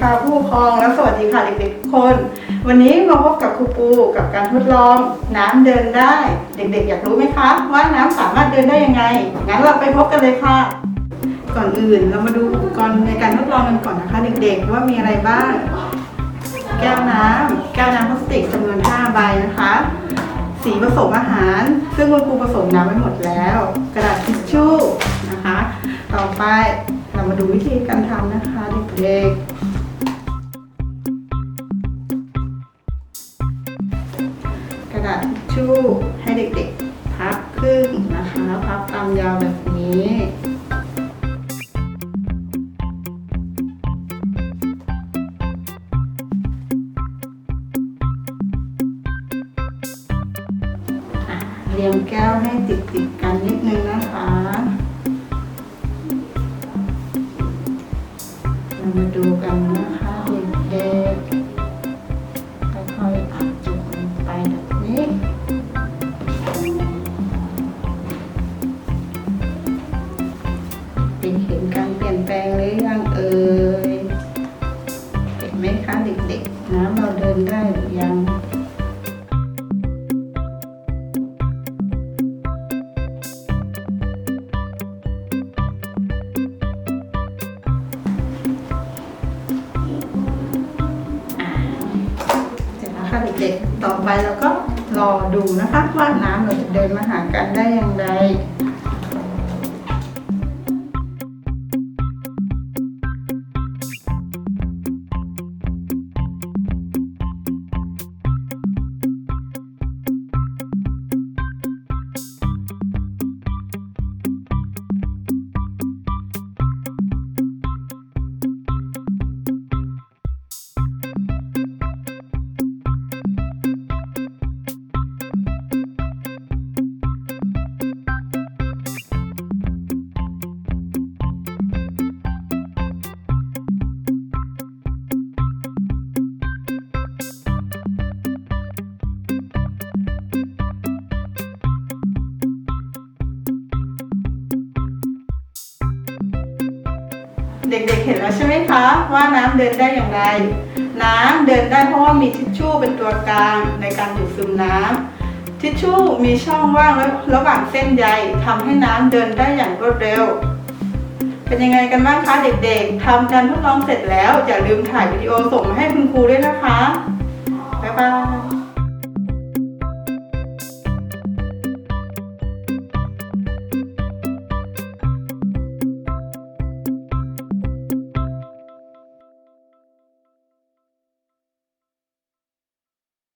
ค่ะผู้ปกครองและสวัสดีค่ะเด็กๆทุกคน วันนี้มาพบกับครูปูกับการทดลองน้ำเดินได้ เด็กๆ อยากรู้ไหมคะว่าน้ำสามารถเดินได้ยังไงงั้นเราไปพบกันเลยค่ะ ก่อนอื่นเรามาดูอุปกรณ์ในการทดลองกันก่อนนะคะ เด็กๆว่ามีอะไรบ้าง แก้วน้ำแก้วน้ำพลาสติกจำนวน5ใบนะคะ สีผสมอาหาร ซึ่งคุณครูผสมน้ำไว้หมดแล้ว กระดาษทิชชู่นะคะ ต่อไปเรามาดูวิธีการทำนะคะเด็กๆ ชู่ให้เด็กๆ พับครึ่งนะคะ พับตามยาวแบบนี้เรียงแก้วให้ติดติดๆกันนิดนึงนะคะ เรามาดูกันนะ ค่ะเด็กๆต่อไปเราก็รอดูนะคะว่าน้ำเราจะเดินมาหากันได้อย่างไร เด็กๆเห็นแล้วใช่ไหมคะว่าน้ำเดินได้อย่างไร น้ำเดินได้เพราะว่ามีทิชชู่เป็นตัวกลางในการดูดซึมน้ำทิชชู่มีช่องว่างระหว่างเส้นใยทำให้น้ำเดินได้อย่างรวดเร็ว เป็นยังไงกันบ้างคะเด็กๆทำการทดลองเสร็จแล้วอย่าลืมถ่ายวิดีโอส่งมาให้คุณครูด้วยนะคะบ๊ายบาย